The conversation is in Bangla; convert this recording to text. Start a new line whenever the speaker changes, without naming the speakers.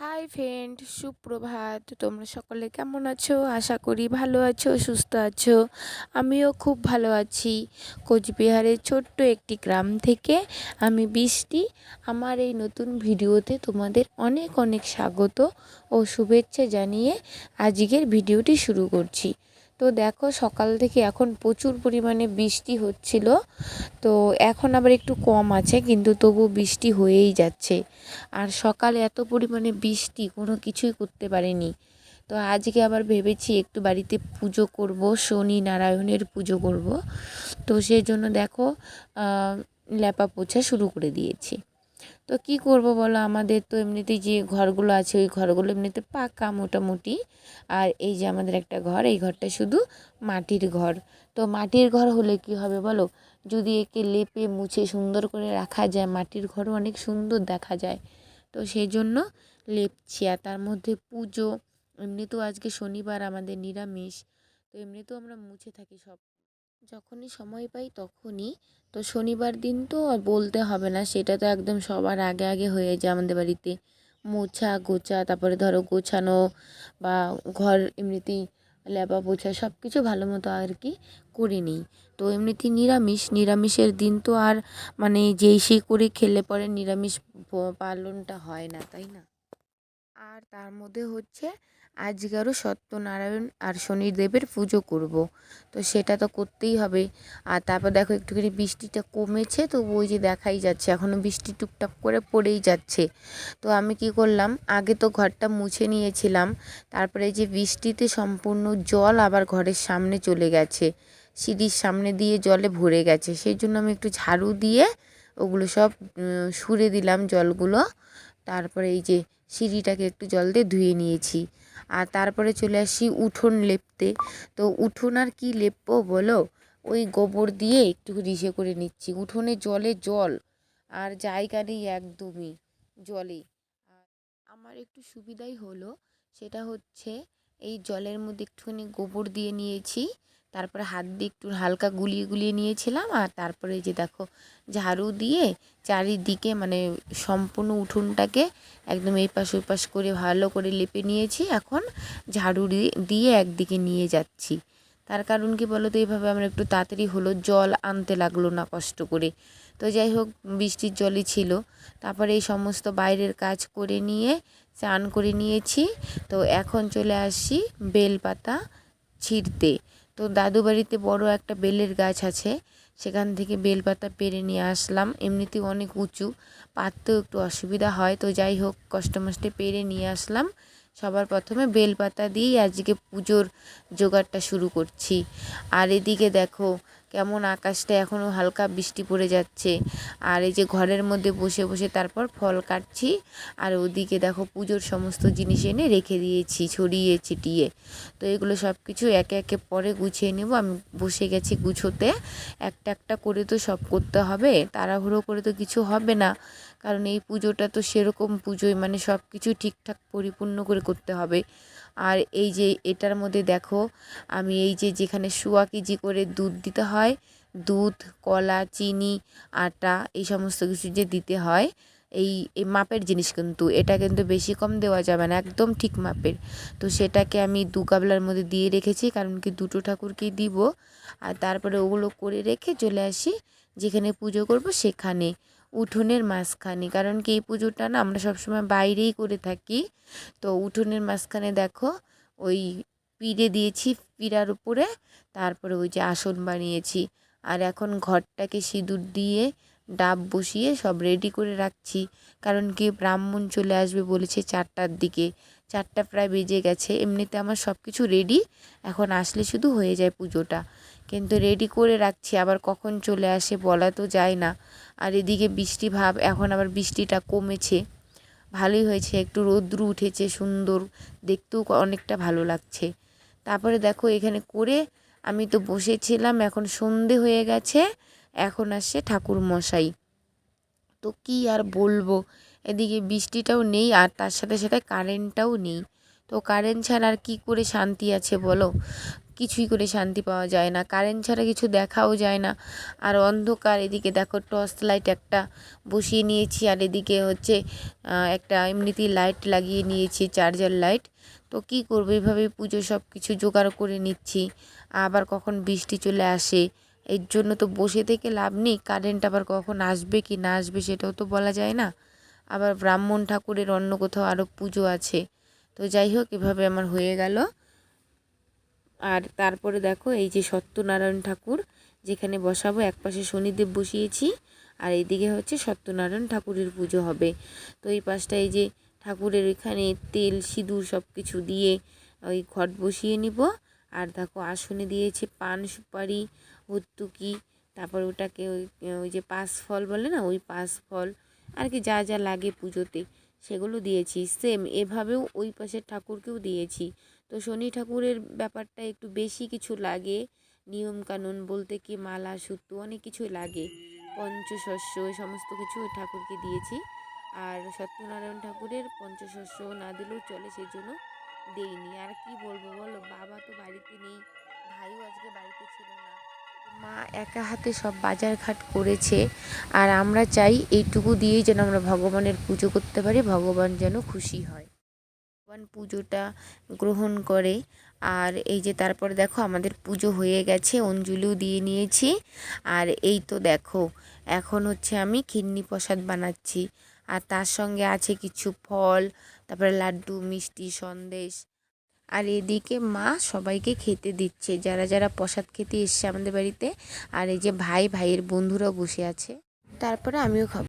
হাই ফ্রেন্ড সুপ্রভাত। তোমরা সকলে কেমন আছো? আশা করি ভালো আছো, সুস্থ আছো। আমিও খুব ভালো আছি। কোচবিহারের ছোট্ট একটি গ্রাম থেকে আমি বৃষ্টি। আমার এই নতুন ভিডিওতে তোমাদের অনেক অনেক স্বাগত ও শুভেচ্ছা জানিয়ে আজকের ভিডিওটি শুরু করছি। তো দেখো সকাল থেকে এখন প্রচুর পরিমাণে বৃষ্টি হচ্ছিল। তো এখন আবার একটু কম আছে, কিন্তু তবু বৃষ্টি হয়েই যাচ্ছে। আর সকালে এত পরিমাণে বৃষ্টি, কোনো কিছুই করতে পারিনি। তো আজকে আবার ভেবেছি একটু বাড়িতে পুজো করব, শনি নারায়ণের পুজো করব। তো সেই জন্য দেখো ল্যাপা পোছা শুরু করে দিয়েছি। তো কি করব বলো? আমাদের তো এমনিতেই যে ঘরগুলো আছে, ওই ঘরগুলো এমনিতে পাকা মোটামুটি। আর এই যে আমাদের একটা ঘর, এই ঘরটা শুধু মাটির ঘর। তো মাটির ঘর হলে কি হবে বলো? যদি একে লেপে, মুছে, সুন্দর করে রাখা যায়, মাটির ঘরও অনেক সুন্দর দেখা যায়। তো সেই জন্য লেপছি। আর তার মধ্যে পুজো, এমনিতেও আজকে শনিবার আমাদের নিরামিষ। তো এমনিতেও আমরা মুছে থাকি সব। যখনই সময় পাই তখনই। তো শনিবার দিন তো আর বলতে হবে না, সেটা তো একদম সবার আগে আগে হয়ে যায় আমাদের বাড়িতে। মোছা, গোছা, তারপরে ধরো গোছানো বা ঘর এমনিতেই লেপা পোছা সব কিছু ভালো মতো আর কি করে নিই। তো এমনিতেই নিরামিষ, নিরামিষের দিন তো আর মানে যেই সেই করে খেলে পরে নিরামিষ পালনটা হয় না, তাই না? আর তার মধ্যে হচ্ছে আজকেরও সত্যনারায়ণ আর শনিদেবের পুজো করব। তো সেটা তো করতেই হবে। আর তারপর দেখো একটুখানি বৃষ্টিটা কমেছে, তো ওই যে দেখাই যাচ্ছে। এখনও বৃষ্টি টুকটাক করে পড়েই যাচ্ছে। তো আমি কি করলাম, আগে তো ঘরটা মুছে নিয়েছিলাম। তারপরে যে বৃষ্টিতে সম্পূর্ণ জল আবার ঘরের সামনে চলে গেছে। সিঁড়ির সামনে দিয়ে জলে ভরে গেছে। সেই জন্য আমি একটু ঝাড়ু দিয়ে ওগুলো সব সুরে দিলাম জলগুলো। তারপরে এই যে সিঁড়িটাকে একটু জল দিয়ে ধুয়ে নিয়েছি। আর তারপরে চলে আসি উঠোন লেপতে। তো উঠোন আর কি লেপবো বলো? ওই গোবর দিয়ে একটু রিসে করে নিচ্ছি। উঠোনে জলে জল আর জায়গা নেই একদমই জলে আমার একটু সুবিধাই হলো, সেটা হচ্ছে এই জলের মধ্যে একটুখানি গোবর দিয়ে নিয়েছি। তারপরে হাত দিয়ে একটু হালকা গুলিয়ে গুলিয়ে নিয়েছিলাম। আর তারপরে যে দেখো, ঝাড়ু দিয়ে চারিদিকে মানে সম্পূর্ণ উঠোনটাকে একদম এই পাশ ওই পাশ করে ভালো করে লেপে নিয়েছি। এখন ঝাড়ু দিয়ে একদিকে নিয়ে যাচ্ছি। তার কারণ কি বলো তো এইভাবে আমরা একটু তাড়াতাড়ি হলো জল আনতে লাগল না কষ্ট করে। তো যাই হোক, বৃষ্টির জলই ছিল। তারপরে এই সমস্ত বাইরের কাজ করে নিয়ে চান করে নিয়েছি। তো এখন চলে আসি বেলপাতা ছিঁড়তে। তো দাদু বাড়িতে বড় একটা বেলের গাছ আছে, সেখান থেকে বেলপাতা পেরে নিয়ে আসলাম। এমনিতে অনেক উঁচু, পাততেও একটু অসুবিধা হয়, তো যাই হোক, কষ্টমষ্টে পেরে নিয়ে আসলাম। সবার প্রথমে বেলপাতা দিয়েই আজকে পুজোর জোগাড়টা শুরু করছি। আর এদিকে দেখো কেমন আকাশটা এখনও হালকা বৃষ্টি পড়ে যাচ্ছে। আর এই যে ঘরের মধ্যে বসে বসে তারপর ফল কাটছি। আর ওদিকে দেখো পুজোর সমস্ত জিনিস এনে রেখে দিয়েছি, ছড়িয়ে ছিটিয়ে। তো এগুলো সব কিছু একে একে পরে গুছিয়ে নেব। আমি বসে গেছি গুছোতে। একটা একটা করে তো সব করতে হবে। তাড়াহুড়ো করে তো কিছু হবে না। কারণ এই পুজোটা তো সেরকম পুজোই মানে সব কিছু ঠিকঠাক পরিপূর্ণ করে করতে হবে। আর এই যে এটার মধ্যে দেখো, আমি এই যে যেখানে শোয়া কেজি করে দুধ দিতে হয়, দুধ, কলা, চিনি, আটা, এই সমস্ত কিছু যে দিতে হয়, এই এই মাপের জিনিস কিন্তু, এটা কিন্তু বেশি কম দেওয়া যাবে না, একদম ঠিক মাপের। তো সেটাকে আমি দু গাবলার মধ্যে দিয়ে রেখেছি, কারণ কি দুটো ঠাকুরকেই দিব। আর তারপরে ওগুলো করে রেখে চলে আসি, যেখানে পুজো করব সেখানে। উঠোনের মাঝখানে। কারণ কি এই পুজোটা না আমরা সবসময় বাইরেই করে থাকি। তো উঠোনের মাঝখানে দেখো, ওই পিড়ে দিয়েছি পিড়ার উপরে, তারপরে ওই যে আসন বানিয়েছি। আর এখন ঘরটাকে সিঁদুর দিয়ে ডাব বসিয়ে সব রেডি করে রাখছি। কারণ কি ব্রাহ্মণ চলে আসবে বলেছে চারটার দিকে। চারটা প্রায় বেজে গেছে, এমনিতে আমার সব কিছু রেডি এখন আসলে শুধু হয়ে যায় পুজোটা। কিন্তু রেডি করে রাখছি, আবার কখন চলে আসে বলা তো যায় না। আর এদিকে বৃষ্টি ভাব, এখন আবার বৃষ্টিটা কমেছে। ভালোই হয়েছে, একটু রৌদ্র উঠেছে, সুন্দর। দেখতেও অনেকটা ভালো লাগছে। তারপরে দেখো, এখানে করে আমি তো বসেছিলাম, এখন সন্ধে হয়ে গেছে। এখন আসছে ঠাকুর মশাই তো কী আর বলব? এদিকে বৃষ্টিটাও নেই আর তার সাথে সাথে কারেন্টটাও নেই। তো কারেন্ট ছাড়া আর কী করে শান্তি আছে বলো? কিছুই করে শান্তি পাওয়া যায় না। কারেন্ট ছাড়া কিছু দেখাও যায় না। আর অন্ধকার, এদিকে দেখো টর্চ লাইট একটা বসিয়ে নিয়েছি আর এদিকে হচ্ছে একটা এমনিতেই লাইট লাগিয়ে নিয়েছি চার্জার লাইট তো কী করব? এইভাবে পুজো সব কিছু জোগাড় করে নিচ্ছি। আবার কখন বৃষ্টি চলে আসে? এর জন্য তো বসে থেকে লাভ নেই। কারেন্ট আবার কখন আসবে কি না আসবে সেটাও তো বলা যায় না। আবার ব্রাহ্মণ ঠাকুরের অন্য কোথাও আরও পুজো আছে। তো যাই হোক, এভাবে আমার হয়ে গেল। আর তারপরে দেখো, এই যে সত্যনারায়ণ ঠাকুর, যেখানে বসাবো একপাশে শনিদেব বসিয়েছি, আর এইদিকে হচ্ছে সত্যনারায়ণ ঠাকুরের পুজো হবে। তো এই পাশটা এই যে ঠাকুরের এখানে তেল, সিঁদুর সব কিছু দিয়ে ওই ঘট বসিয়ে নিব। আর দেখো, আসনে দিয়েছে পান, সুপারি হত্তুকি তারপর ওটাকে ওই ওই যে পাঁচ ফল বলে না, ওই পাঁচ ফল আর কি যা যা লাগে পুজোতে সেগুলো দিয়েছি। সেম এভাবেও ওই পাশের ঠাকুরকেও দিয়েছি। তো শনি ঠাকুরের ব্যাপারটা একটু বেশি কিছু লাগে। নিয়ম কানুন বলতে কি মালা, সুতো অনেক কিছুই লাগে। পঞ্চশস্য, এই সমস্ত কিছু ওই ঠাকুরকে দিয়েছি। আর সত্যনারায়ণ ঠাকুরের পঞ্চশস্য না দিলেও চলে সেই জন্য দেইনি। আর কি বলব বলো, বাবা তো বাড়িতে নেই, ভাইও আজকে বাড়িতে ছিল না। মা একা হাতে সব বাজার ঘাট করেছে, আর আমরা চাই এইটুকু দিয়েই যেন আমরা ভগবানের পুজো করতে পারি, ভগবান যেন খুশি হয়। ভগবান পুজোটা গ্রহণ করে, আর এই যে তারপরে দেখো আমাদের পুজো হয়ে গেছে, অঞ্জলিও দিয়ে নিয়েছি, আর এই তো দেখো, এখন হচ্ছে আমি খিন্নি প্রসাদ বানাচ্ছি, আর তার সঙ্গে আছে কিছু ফল, তারপরে লাড্ডু, মিষ্টি, সন্দেশ আর এদিকে মা সবাইকে খেতে দিচ্ছে। যারা যারা প্রসাদ খেতে এসছে আমাদের বাড়িতে, আর এই যে ভাই, ভাইয়ের বন্ধুরাও বসে আছে। তারপরে আমিও খাব।